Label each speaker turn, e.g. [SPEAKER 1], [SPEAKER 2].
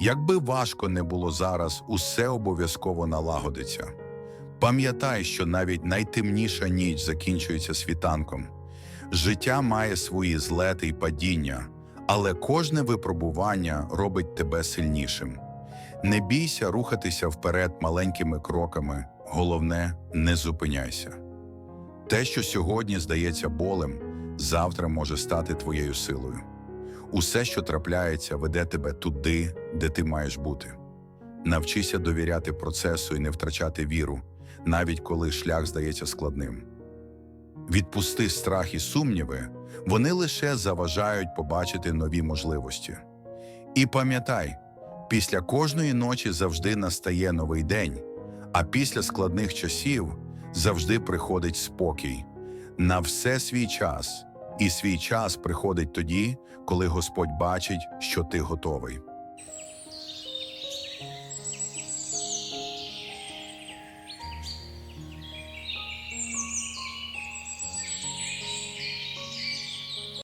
[SPEAKER 1] Якби важко не було зараз, усе обов'язково налагодиться. Пам'ятай, що навіть найтемніша ніч закінчується світанком. Життя має свої злети й падіння, але кожне випробування робить тебе сильнішим. Не бійся рухатися вперед маленькими кроками, головне не зупиняйся. Те, що сьогодні здається болем, завтра може стати твоєю силою. Усе, що трапляється, веде тебе туди, де ти маєш бути. Навчися довіряти процесу і не втрачати віру, навіть коли шлях здається складним. Відпусти страх і сумніви, вони лише заважають побачити нові можливості. І пам'ятай, після кожної ночі завжди настає новий день, а після складних часів завжди приходить спокій. На все свій час, і свій час приходить тоді, коли Господь бачить, що ти готовий.